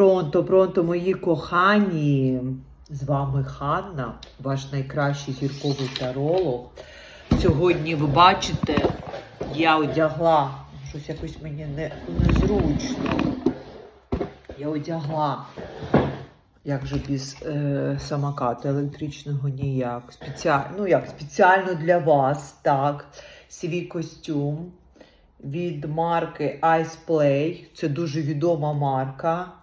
Пронто, пронто, мої кохані. З вами Ханна, ваш найкращий зірковий таролог. Сьогодні ви бачите, я одягла щось якось мені не, незручно. Я одягла, як же без е, самоката електричного ніяк. Спеціально, ну як, спеціально для вас, так. Свій костюм від марки Ice Play. Це дуже відома марка.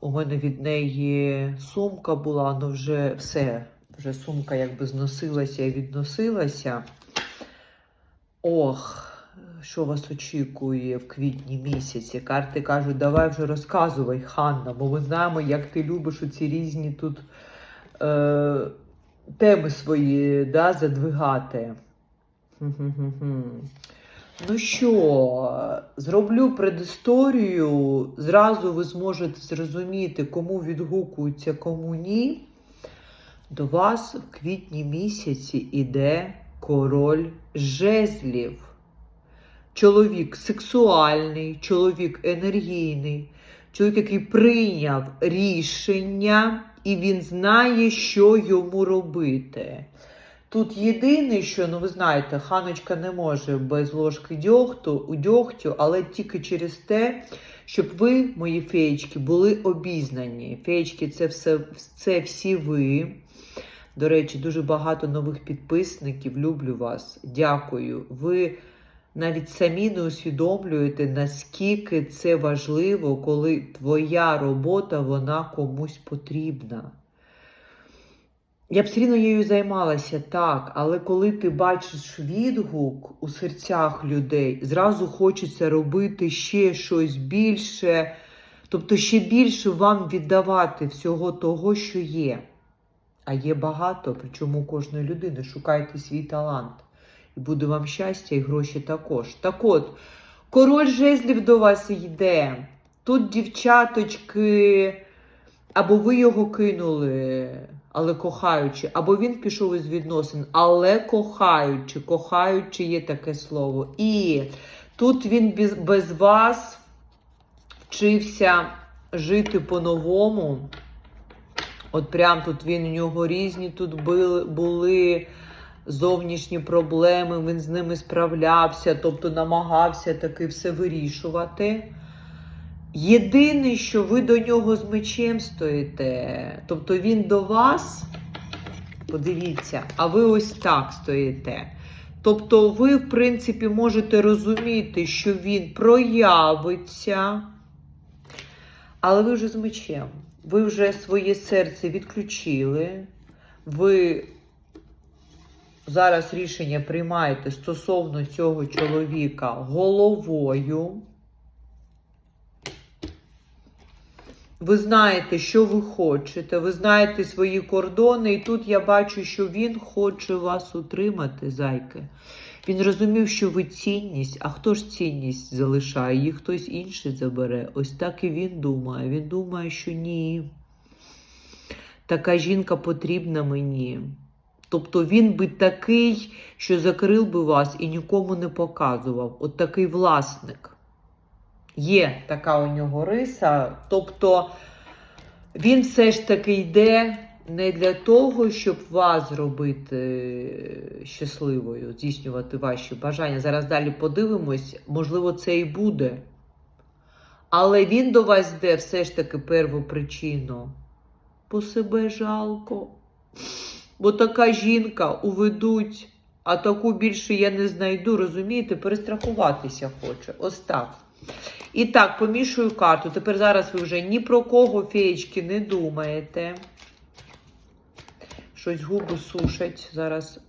У мене від неї сумка була, але вже все. Вже сумка якби зносилася і відносилася. Ох, що вас очікує в квітні місяці? Карти кажуть, давай вже розказувай, Ханна, бо ми знаємо, як ти любиш оці різні тут е, теми свої да, задвигати. Хм-хм-хм-хм. Ну що, зроблю предісторію. Зразу ви зможете зрозуміти, кому відгукується, кому ні. До вас в квітні місяці іде король жезлів. Чоловік сексуальний, чоловік енергійний, чоловік, який прийняв рішення, і він знає, що йому робити. Тут єдине, що, ну ви знаєте, ханочка не може без ложки дьогту, у дьогтю, але тільки через те, щоб ви, мої феєчки, були обізнані. Феєчки, це все це всі ви. До речі, дуже багато нових підписників. Люблю вас. Дякую. Ви навіть самі не усвідомлюєте, наскільки це важливо, коли твоя робота вона комусь потрібна. Я б все рівно її займалася так, але коли ти бачиш відгук у серцях людей, зразу хочеться робити ще щось більше, тобто ще більше вам віддавати всього того, що є. А є багато, причому у кожної людини. Шукайте свій талант. І буде вам щастя, і гроші також. Так от, король жезлів до вас йде. Тут дівчаточки, або ви його кинули, але кохаючи, або він пішов із відносин, але кохаючи, кохаючи є таке слово. І тут він без, без вас вчився жити по-новому. От прям тут він у нього різні тут були, були зовнішні проблеми, він з ними справлявся, тобто намагався таки все вирішувати. Єдине, що ви до нього з мечем стоїте, тобто він до вас, подивіться, а ви ось так стоїте. Тобто, ви, в принципі, можете розуміти, що він проявиться, але ви вже з мечем. Ви вже своє серце відключили. Ви зараз рішення приймаєте стосовно цього чоловіка головою. Ви знаєте, що ви хочете, ви знаєте свої кордони, і тут я бачу, що він хоче вас утримати, зайки. Він розумів, що ви цінність, а хто ж цінність залишає? Їх хтось інший забере. Ось так і він думає. Він думає, що ні. Така жінка потрібна мені. Тобто він би такий, що закрив би вас і нікому не показував. От такий власник. Є така у нього риса. Тобто він все ж таки йде не для того, щоб вас зробити щасливою, здійснювати ваші бажання. Зараз далі подивимось, можливо, це і буде. Але він до вас йде все ж таки перву причину. По себе жалко. Бо така жінка уведуть, а таку більше я не знайду, розумієте, перестрахуватися хоче. Ось так. І так, помішую карту. Тепер зараз ви вже ні про кого феєчки не думаєте. Щось губи сушать. Зараз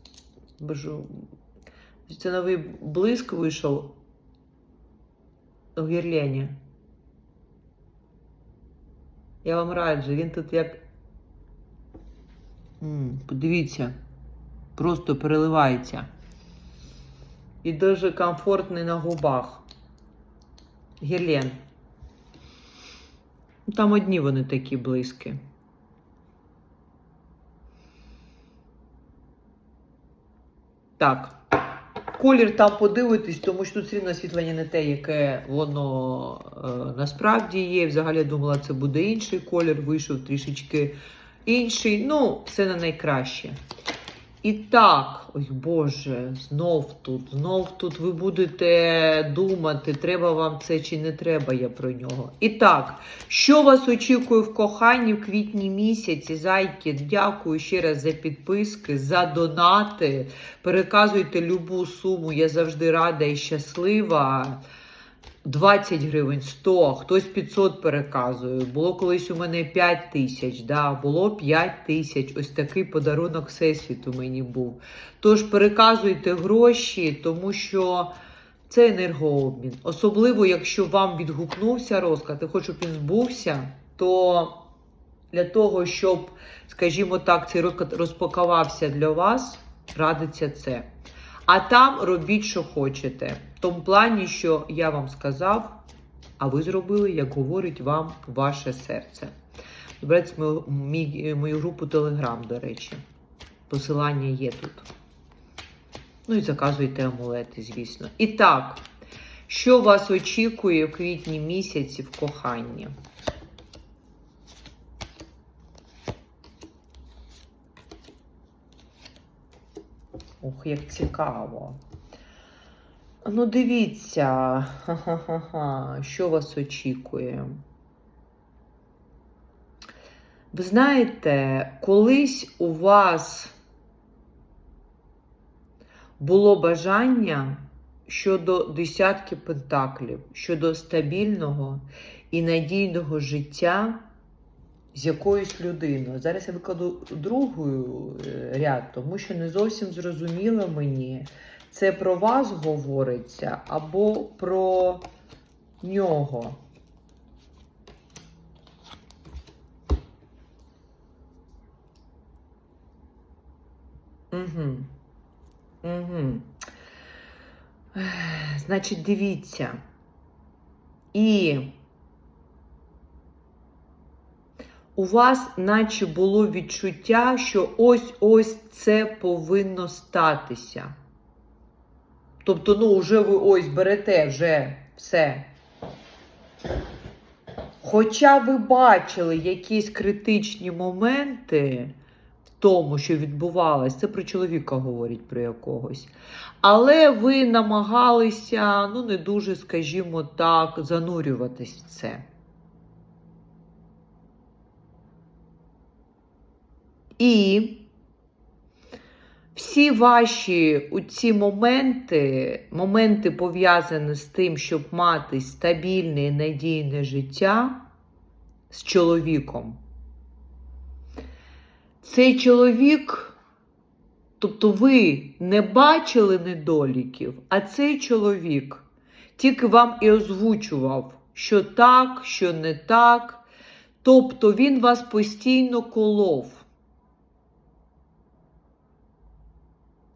бежу. Це новий блиск вийшов у гірлені. Я вам раджу, він тут як. М, подивіться, просто переливається. І дуже комфортний на губах. Гірлен. Там одні вони такі близькі. Так. колір там подивитись, тому що тут все освітлення не те, яке воно е, насправді є. Взагалі думала, це буде інший колір, вийшов трішечки інший. Ну, все на найкраще. І так, ой Боже, знов тут, знов тут ви будете думати, треба вам це чи не треба я про нього. І так, що вас очікує в коханні в квітні місяці? Зайки, дякую ще раз за підписки, за донати. Переказуйте любу суму, я завжди рада і щаслива. 20 гривень, 100, хтось 500 переказує. Було колись у мене 5 тисяч, да, було 5 тисяч. Ось такий подарунок Всесвіту мені був. Тож переказуйте гроші, тому що це енергообмін. Особливо, якщо вам відгукнувся розклад, і щоб він збувся, то для того, щоб, скажімо так, цей розклад розпакувався для вас, радиться це. А там робіть, що хочете. В тому плані, що я вам сказав, а ви зробили, як говорить вам ваше серце. Добре, мою, мою групу Телеграм, до речі. Посилання є тут. Ну і заказуйте амулети, звісно. І так, що вас очікує в квітні місяці в коханні? Ух, як цікаво. Ну, дивіться, Ха-ха-ха-ха. що вас очікує. Ви знаєте, колись у вас було бажання щодо десятки пентаклів, щодо стабільного і надійного життя з якоюсь людиною. Зараз я викладу другий е, ряд, тому що не зовсім зрозуміло мені, це про вас говориться або про нього. Угу. Угу. Значить, дивіться. І у вас наче було відчуття, що ось-ось це повинно статися. Тобто, ну, вже ви ось берете вже все. Хоча ви бачили якісь критичні моменти в тому, що відбувалось, це про чоловіка говорить про якогось. Але ви намагалися, ну, не дуже, скажімо так, занурюватись в це. І всі ваші ці моменти, моменти пов'язані з тим, щоб мати стабільне і надійне життя з чоловіком. Цей чоловік, тобто ви не бачили недоліків, а цей чоловік тільки вам і озвучував, що так, що не так. Тобто він вас постійно колов.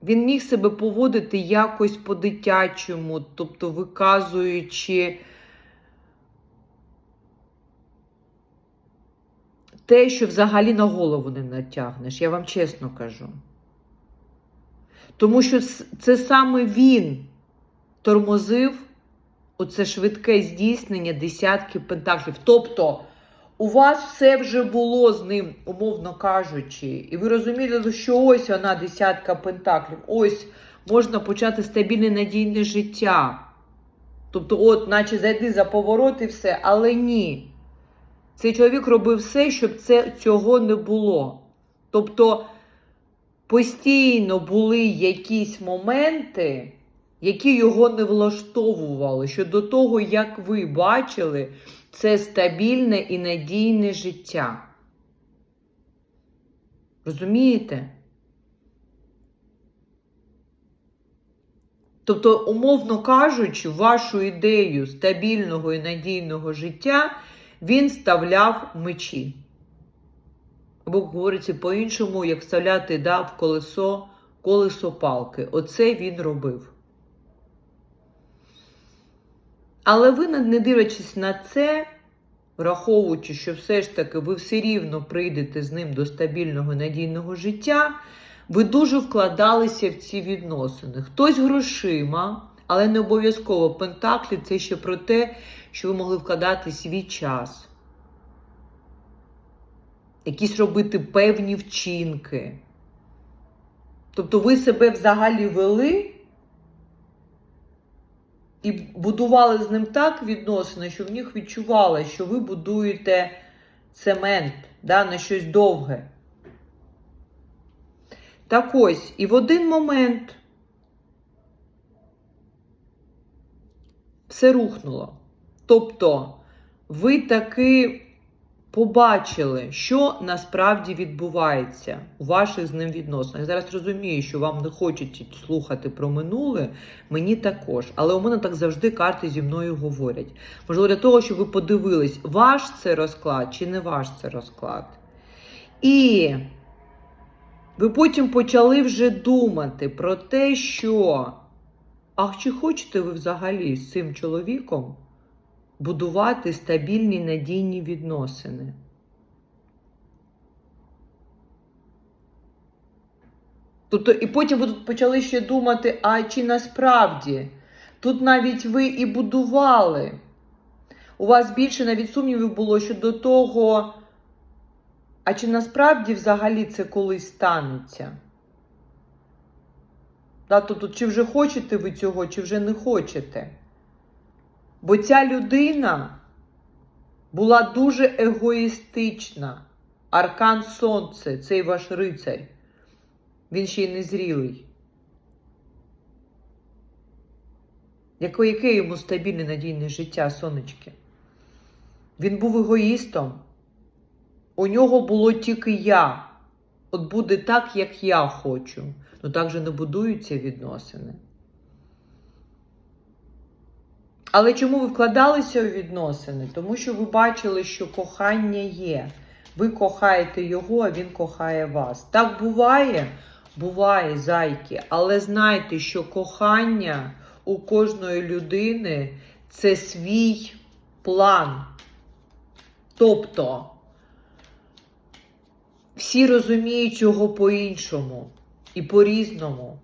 Він міг себе поводити якось по-дитячому, тобто виказуючи те, що взагалі на голову не натягнеш, я вам чесно кажу. Тому що це саме він тормозив оце швидке здійснення десятки пентаклів. Тобто у вас все вже було з ним, умовно кажучи, і ви розуміли, що ось вона десятка пентаклів, ось можна почати стабільне надійне життя. Тобто, от, наче зайди за поворот і все, але ні. Цей чоловік робив все, щоб це, цього не було. Тобто постійно були якісь моменти, які його не влаштовували щодо того, як ви бачили це стабільне і надійне життя. Розумієте? Тобто, умовно кажучи, вашу ідею стабільного і надійного життя він вставляв мечі. Або говориться по-іншому, як вставляти да, в колесо колесо палки. Оце він робив. Але ви, не дивлячись на це, враховуючи, що все ж таки ви все рівно прийдете з ним до стабільного надійного життя, Ви дуже вкладалися в ці відносини. Хтось грошима, але не обов'язково пентаклі це ще про те, що ви могли вкладати свій час. Якісь робити певні вчинки. Тобто ви себе взагалі вели і будували з ним так відносини, що в них відчували, що ви будуєте цемент да, на щось довге. Так ось, і в один момент все рухнуло. Тобто, ви таки побачили, що насправді відбувається у ваших з ним відносинах. Я зараз розумію, що вам не хочуть слухати про минуле, мені також. Але у мене так завжди карти зі мною говорять. Можливо, для того, щоб ви подивились, ваш це розклад чи не ваш це розклад. І ви потім почали вже думати про те, що. А чи хочете ви взагалі з цим чоловіком будувати стабільні надійні відносини? Тобто, і потім ви тут почали ще думати, а чи насправді тут навіть ви і будували. У вас більше навіть сумнівів було щодо того, а чи насправді взагалі це колись станеться? Да, тобто, чи вже хочете ви цього, чи вже не хочете? Бо ця людина була дуже егоїстична. Аркан Сонце, цей ваш рицар. Він ще й незрілий. Яке, яке йому стабільне надійне життя, сонечки? Він був егоїстом. У нього було тільки я. От буде так, як я хочу. Ну так же не будуються відносини. Але чому ви вкладалися у відносини? Тому що ви бачили, що кохання є. Ви кохаєте його, а він кохає вас. Так буває, буває, зайки. Але знайте, що кохання у кожної людини це свій план. Тобто всі розуміють його по-іншому і по-різному.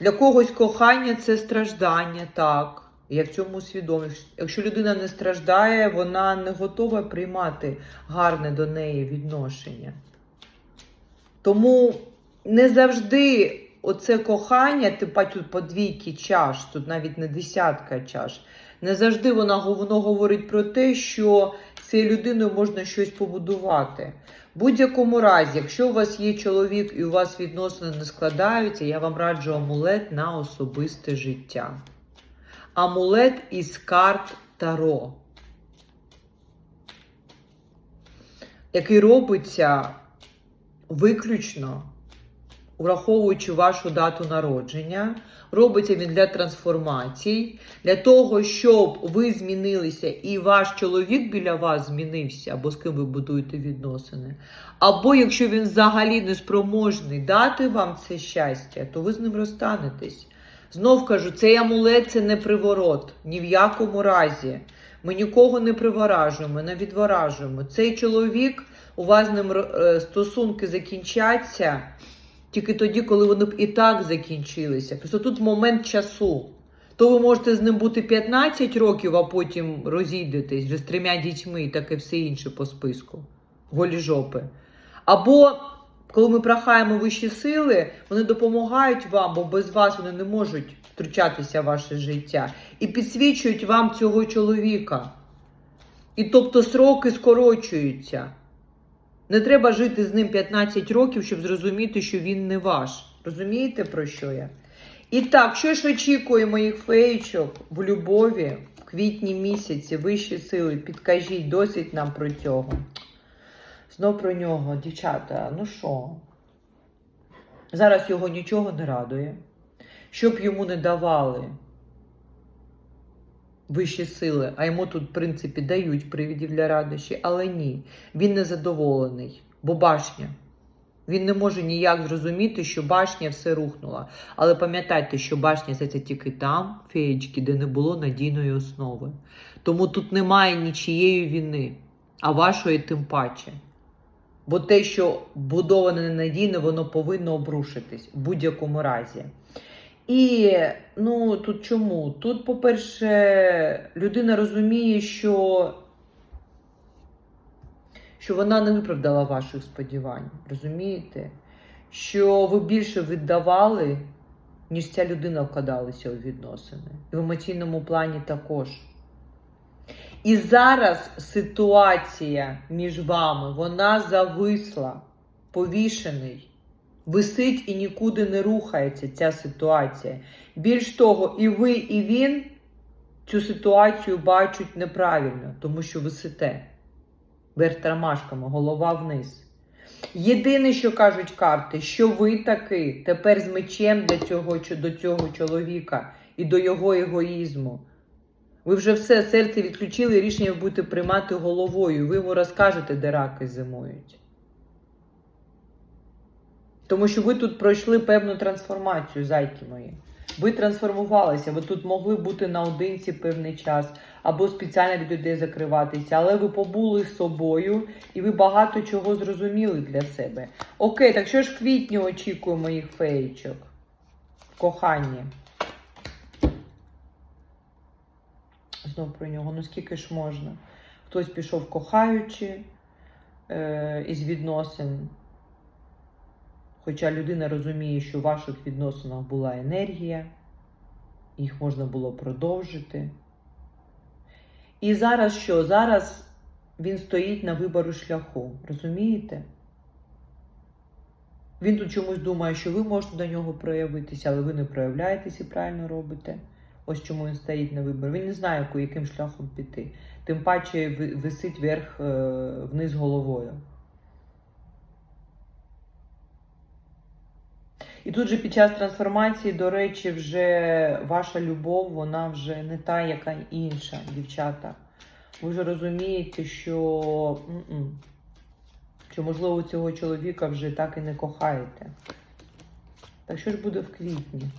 Для когось кохання це страждання, так. Я в цьому усвідомлюю. Якщо людина не страждає, вона не готова приймати гарне до неї відношення. Тому не завжди оце кохання, типа тут по двійки чаш, тут навіть не десятка чаш. Не завжди вона, воно говорить про те, що цією людиною можна щось побудувати. Будь-якому разі, якщо у вас є чоловік і у вас відносини не складаються, я вам раджу амулет на особисте життя. Амулет із карт Таро, який робиться виключно, враховуючи вашу дату народження. Робиться він для трансформацій, для того, щоб ви змінилися і ваш чоловік біля вас змінився, або з ким ви будуєте відносини. Або якщо він взагалі не спроможний дати вам це щастя, то ви з ним розстанетесь. Знов кажу, цей амулет це не приворот, ні в якому разі. Ми нікого не приворажуємо, не відворажуємо. Цей чоловік, у вас з ним е, стосунки закінчаться тільки тоді, коли вони б і так закінчилися. Просто тут момент часу. То ви можете з ним бути 15 років, а потім розійдетесь вже з трьома дітьми і таке все інше по списку. Голі жопи. Або коли ми прохаємо вищі сили, вони допомагають вам, бо без вас вони не можуть втручатися в ваше життя. І підсвічують вам цього чоловіка. І тобто сроки скорочуються. Не треба жити з ним 15 років, щоб зрозуміти, що він не ваш. Розумієте, про що я? І так, що ж очікує моїх феєчок в любові в квітні місяці, вищі сили, підкажіть досить нам про цього. Знов про нього, дівчата, ну що? Зараз його нічого не радує. Щоб йому не давали вищі сили, а йому тут, в принципі, дають привідів для радощі, але ні, він не задоволений, бо башня. Він не може ніяк зрозуміти, що башня все рухнула. Але пам'ятайте, що башня це тільки там, феєчки, де не було надійної основи. Тому тут немає нічієї війни, а вашої тим паче. Бо те, що будоване ненадійно, воно повинно обрушитись в будь-якому разі. І ну тут чому? Тут, по-перше, людина розуміє, що, що вона не виправдала ваших сподівань. Розумієте? Що ви більше віддавали, ніж ця людина вкладалася у відносини. І в емоційному плані також. І зараз ситуація між вами, вона зависла, повішений. Висить і нікуди не рухається ця ситуація. Більш того, і ви, і він цю ситуацію бачать неправильно, тому що висите. Верх трамашками, голова вниз. Єдине, що кажуть карти, що ви таки тепер з мечем для цього, до цього чоловіка і до його егоїзму. Ви вже все серце відключили, і рішення будете приймати головою. Ви йому розкажете, де раки зимують. Тому що ви тут пройшли певну трансформацію, зайки мої. Ви трансформувалися, ви тут могли бути наодинці певний час, або спеціально від людей закриватися, але ви побули з собою і ви багато чого зрозуміли для себе. Окей, так що ж в квітні очікує моїх феєчок? Кохання. Знов про нього, ну скільки ж можна? Хтось пішов кохаючи е, із відносин. Хоча людина розуміє, що в ваших відносинах була енергія, їх можна було продовжити. І зараз що? Зараз він стоїть на вибору шляху. Розумієте? Він тут чомусь думає, що ви можете до нього проявитися, але ви не проявляєтесь і правильно робите. Ось чому він стоїть на виборі. Він не знає, яким шляхом піти. Тим паче висить вверх е, вниз головою. І тут же під час трансформації, до речі, вже ваша любов, вона вже не та, яка інша, дівчата. Ви вже розумієте, що, м-м, що можливо, цього чоловіка вже так і не кохаєте. Так що ж буде в квітні?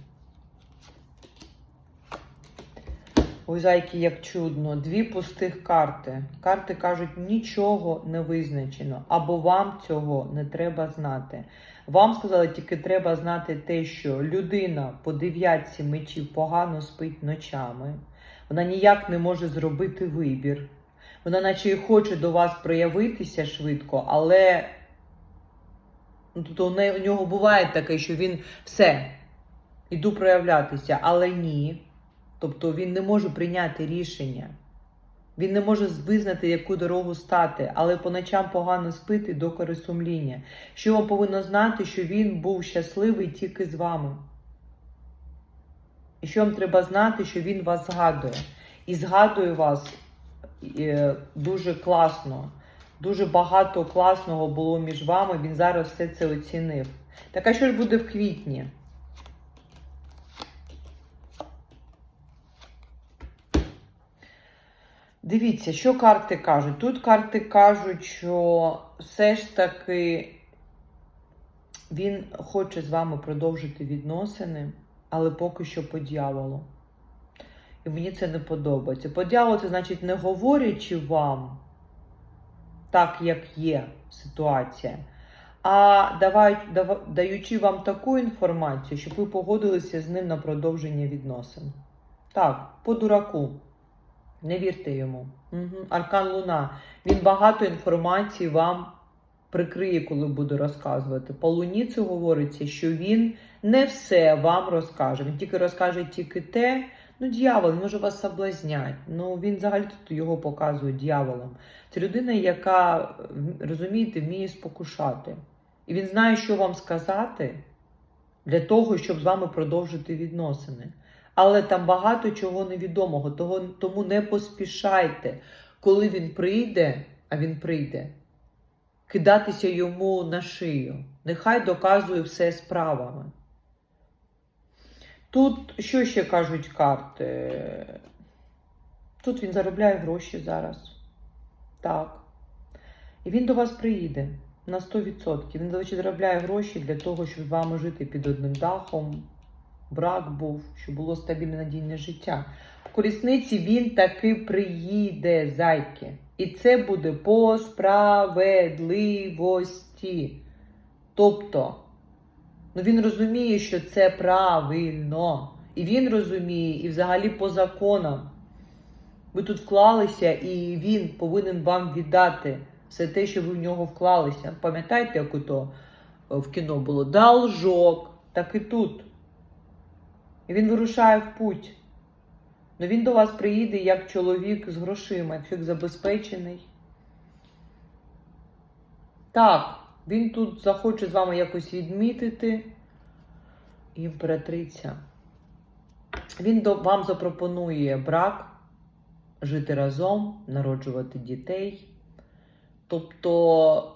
Ой, зайки, як чудно. Дві пустих карти. Карти кажуть, нічого не визначено, або вам цього не треба знати. Вам сказали, тільки треба знати те, що людина по дев'ятці мечів погано спить ночами. Вона ніяк не може зробити вибір. Вона, наче і хоче до вас проявитися швидко, але ну, тобто у у нього буває таке, що він все, іду проявлятися, але ні. Тобто він не може прийняти рішення. Він не може визнати, яку дорогу стати, але по ночам погано спити докори сумління. Що вам повинно знати, що він був щасливий тільки з вами. І що вам треба знати, що він вас згадує. І згадує вас е, дуже класно. Дуже багато класного було між вами. Він зараз все це оцінив. Так а що ж буде в квітні? Дивіться, що карти кажуть. Тут карти кажуть, що все ж таки він хоче з вами продовжити відносини, але поки що по дьяволу. І мені це не подобається. По дьяволу це значить не говорячи вам так, як є ситуація, а давай, дава- даючи вам таку інформацію, щоб ви погодилися з ним на продовження відносин. Так, по дураку. Не вірте йому. Угу. Аркан Луна. Він багато інформації вам прикриє, коли буде розказувати. По Луні це говориться, що він не все вам розкаже. Він тільки розкаже тільки те, ну, дьявол, може вас соблазняти. Ну, він взагалі тут його показує дьяволом. Це людина, яка, розумієте, вміє спокушати. І він знає, що вам сказати для того, щоб з вами продовжити відносини. Але там багато чого невідомого, того, тому не поспішайте, коли він прийде, а він прийде, кидатися йому на шию. Нехай доказує все справами. Тут що ще кажуть карти? Тут він заробляє гроші зараз. Так. І він до вас приїде на 100%. Він, до речі, заробляє гроші для того, щоб з вами жити під одним дахом брак був, щоб було стабільне надійне життя. В колісниці він таки приїде, зайки. І це буде по справедливості. Тобто, ну він розуміє, що це правильно. І він розуміє, і взагалі по законам. Ви тут вклалися, і він повинен вам віддати все те, що ви в нього вклалися. Пам'ятаєте, як ото е, в кіно було? Должок, так і тут. І він вирушає в путь. Ну він до вас приїде як чоловік з грошима, як забезпечений. Так, він тут захоче з вами якось відмітити. Імператриця. Він до, вам запропонує брак, жити разом, народжувати дітей. Тобто,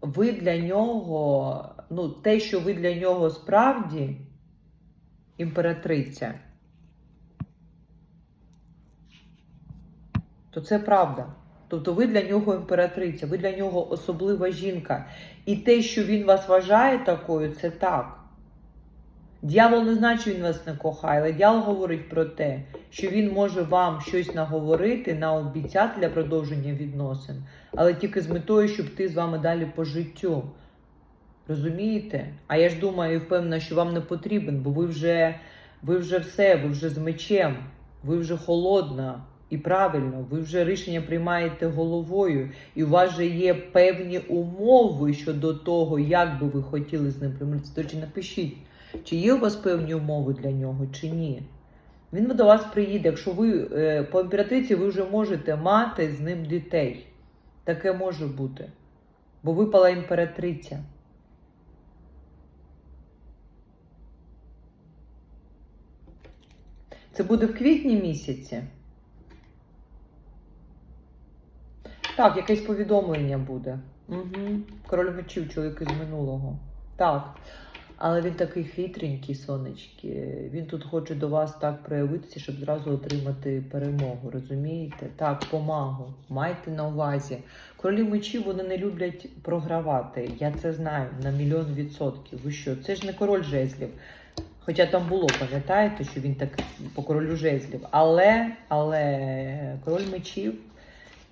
ви для нього, ну, те, що ви для нього справді імператриця, то це правда. Тобто ви для нього імператриця, ви для нього особлива жінка. І те, що він вас вважає такою, це так. Дьявол не значить, що він вас не кохає, але дьявол говорить про те, що він може вам щось наговорити, наобіцяти для продовження відносин, але тільки з метою, щоб ти з вами далі по життю. Розумієте? А я ж думаю впевнена, що вам не потрібен, бо ви вже, ви вже все, ви вже з мечем, ви вже холодна. І правильно, ви вже рішення приймаєте головою, і у вас вже є певні умови щодо того, як би ви хотіли з ним примиритися. Речі, напишіть, чи є у вас певні умови для нього, чи ні. Він до вас приїде. Якщо ви е, по імператриці, ви вже можете мати з ним дітей. Таке може бути. Бо випала імператриця. Це буде в квітні місяці. Так, якесь повідомлення буде. Угу. Король мечів, чоловік із минулого. Так. Але він такий хитренький, сонечки. Він тут хоче до вас так проявитися, щоб зразу отримати перемогу. Розумієте? Так, помагу. Майте на увазі. Королі мечів вони не люблять програвати. Я це знаю на мільйон відсотків. Ви що? Це ж не король жезлів. Хоча там було, пам'ятаєте, що він так по королю жезлів. Але, але король мечів.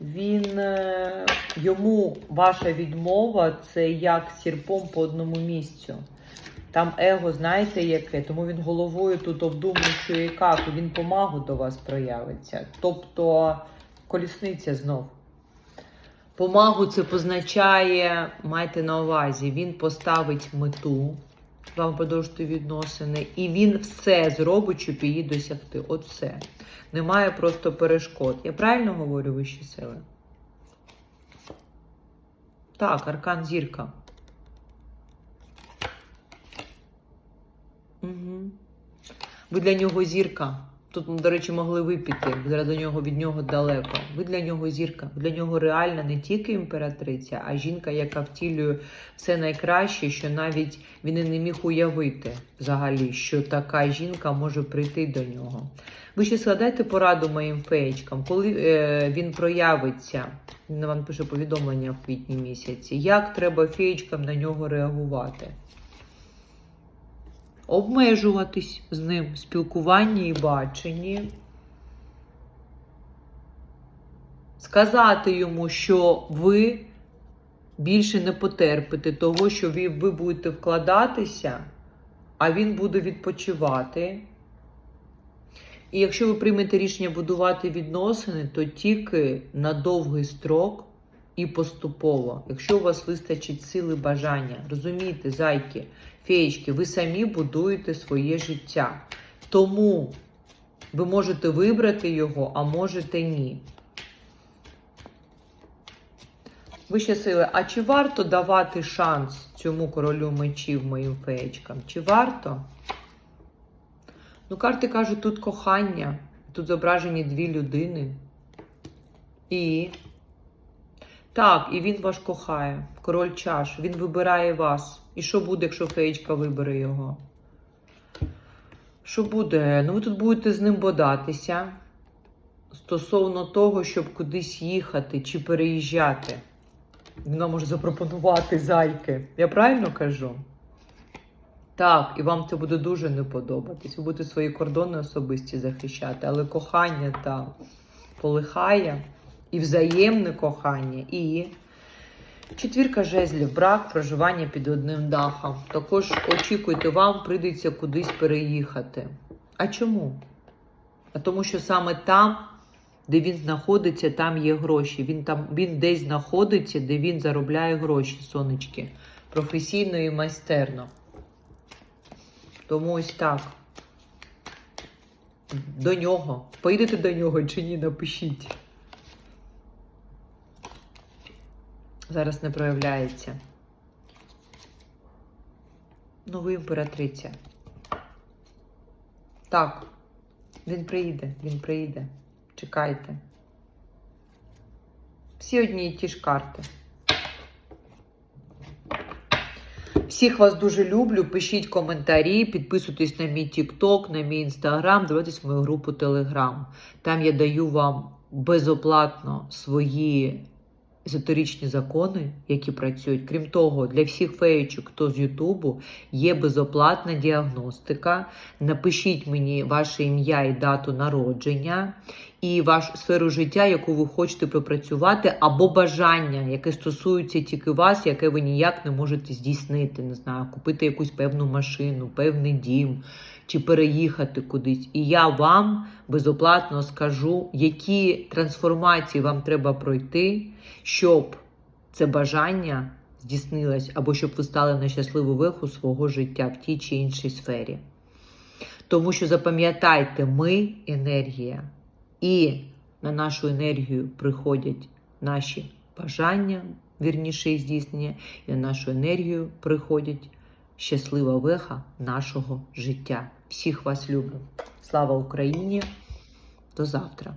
Він е, йому ваша відмова це як сірпом по одному місцю. Там его, знаєте, яке, тому він головою тут обдумує, що і як, і він помагу до вас проявиться. Тобто колісниця знов. Помагу це позначає, майте на увазі, він поставить мету, вам подовжити відносини, і він все зробить, щоб її досягти. От все. Немає просто перешкод. Я правильно говорю вищі сили? Так, аркан зірка. Угу. Ви для нього зірка. Тут, до речі, могли зараз до нього від нього далеко. Ви для нього зірка. Для нього реальна не тільки імператриця, а жінка, яка втілює все найкраще, що навіть він і не міг уявити взагалі, що така жінка може прийти до нього. Ви ще складайте пораду моїм феєчкам, коли е, він проявиться. Він вам пише повідомлення в квітні місяці. Як треба феєчкам на нього реагувати? Обмежуватись з ним в спілкуванні і баченні, сказати йому, що ви більше не потерпите того, що ви, ви будете вкладатися, а він буде відпочивати. І якщо ви приймете рішення будувати відносини, то тільки на довгий строк і поступово, якщо у вас вистачить сили бажання, розумієте, зайки, феєчки, ви самі будуєте своє життя. Тому ви можете вибрати його, а можете ні. Вище сили, а чи варто давати шанс цьому королю мечів моїм феєчкам? Чи варто? Ну, карти кажуть, тут кохання, тут зображені дві людини. І. Так, і він вас кохає. Король чаш. Він вибирає вас. І що буде, якщо феєчка вибере його? Що буде? Ну, ви тут будете з ним бодатися стосовно того, щоб кудись їхати чи переїжджати. Він вам може запропонувати зайки. Я правильно кажу? Так, і вам це буде дуже не подобатись. Ви будете свої кордони особисті захищати, але кохання та полихає. І взаємне кохання, і четвірка жезлів, брак, проживання під одним дахом. Також очікуйте, вам прийдеться кудись переїхати. А чому? А тому що саме там, де він знаходиться, там є гроші. Він там він десь знаходиться, де він заробляє гроші, сонечки. Професійно і майстерно. Тому ось так. До нього. Поїдете до нього чи ні, напишіть. Зараз не проявляється. Ну, імператриця. Так, він приїде, він приїде. Чекайте. Всі одні і ті ж карти. Всіх вас дуже люблю. Пишіть коментарі, підписуйтесь на мій TikTok, на мій Instagram, дивитесь мою групу Telegram. Там я даю вам безоплатно свої езотеричні закони, які працюють. Крім того, для всіх феєчок, хто з Ютубу, є безоплатна діагностика. Напишіть мені ваше ім'я і дату народження, і вашу сферу життя, яку ви хочете пропрацювати, або бажання, яке стосується тільки вас, яке ви ніяк не можете здійснити. Не знаю, купити якусь певну машину, певний дім чи переїхати кудись. І я вам безоплатно скажу, які трансформації вам треба пройти, щоб це бажання здійснилось, або щоб ви стали на щасливу виху свого життя в тій чи іншій сфері. Тому що запам'ятайте, ми енергія, і на нашу енергію приходять наші бажання, вірніше здійснення, і на нашу енергію приходять щаслива веха нашого життя. Всіх вас люблю. Слава Україні! До завтра!